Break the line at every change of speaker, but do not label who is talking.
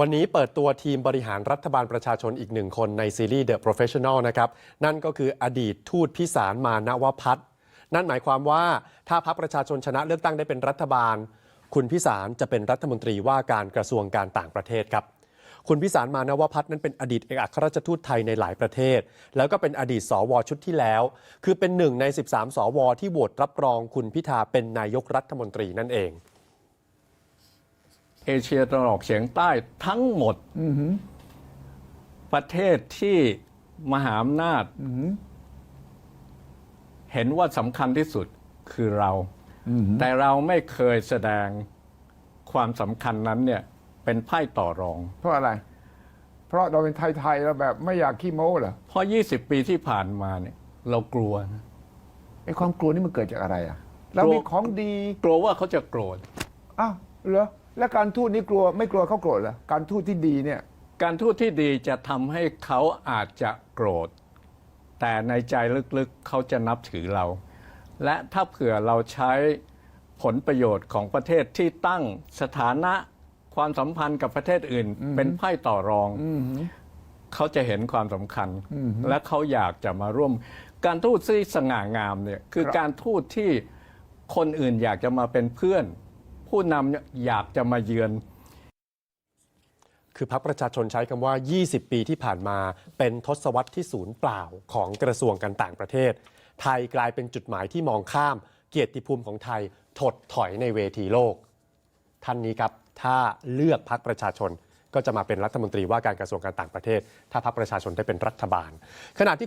วันนี้เปิดตัวทีมบริหารรัฐบาลประชาชนอีกหนึ่งคนในซีรีส์ The Professional นะครับ นั่นก็คืออดีตทูตพิสารมานวพัฒน์นั่นหมายความว่าถ้าพรรคประชาชนชนะเลือกตั้งได้เป็นรัฐบาล คุณพิสารจะเป็นรัฐมนตรีว่าการกระทรวงการต่างประเทศครับ คุณพิสารมานวพัฒน์นั้นเป็นอดีตเอกอัครราชทูตไทยในหลายประเทศ แล้วก็เป็นอดีตสวชุดที่แล้ว คือเป็นหนึ่งใน 13 สว ที่โหวตรับรองคุณพิธาเป็นนายกรัฐมนตรีนั่นเอง
เอเชียตะวันออกเฉียงใต้ทั้งหมด ประเทศที่มหาอำนาจเห็นว่าสำคัญที่สุดคือเรา แต่เราไม่เคยแสดงความสำคัญนั้นเนี่ย เป็นไพ่ต่อรอง
เพราะอะไร เพราะเราเป็นไทยๆเราแบบไม่อยากขี้โม้เหรอ
เพราะ 20 ปีที่ผ่านมาเนี่ย เรากลัวนะ
ไอ้ความกลัวนี่มันเกิดจากอะไรอะ เรามีของดี
กลัวว่าเขาจะโกรธ
อ้าวเหรอ แล้วการทูตนี่กลัวไม่กลัวเขาโกรธเหรอการทูตที่ดีเนี่ย
การทูตที่ดีจะทำให้เขาอาจจะโกรธ แต่ในใจลึกๆเขาจะนับถือเรา และถ้าเผื่อเราใช้ผลประโยชน์ของประเทศที่ตั้งสถานะความสัมพันธ์กับประเทศอื่น เป็นไพ่ต่อรองเขาจะเห็นความสำคัญ และเขาอยากจะมาร่วม การทูตที่สง่างามเนี่ยคือ
ครับ
การทูตที่คนอื่นอยากจะมาเป็นเพื่อน ผู้นำเนี่ยอยากจะมาเยือน
คือพรรคประชาชนใช้คำว่า 20 ปีที่ผ่านมาเป็นทศวรรษที่ศูนย์เปล่าของกระทรวงการต่างประเทศ ไทยกลายเป็นจุดหมายที่มองข้าม เกียรติภูมิของไทยถดถอยในเวทีโลก ท่านนี้ครับ ถ้าเลือกพรรคประชาชนก็จะมาเป็นรัฐมนตรีว่าการกระทรวงการต่างประเทศ ถ้าพรรคประชาชนได้เป็นรัฐบาลขณะที่คุณ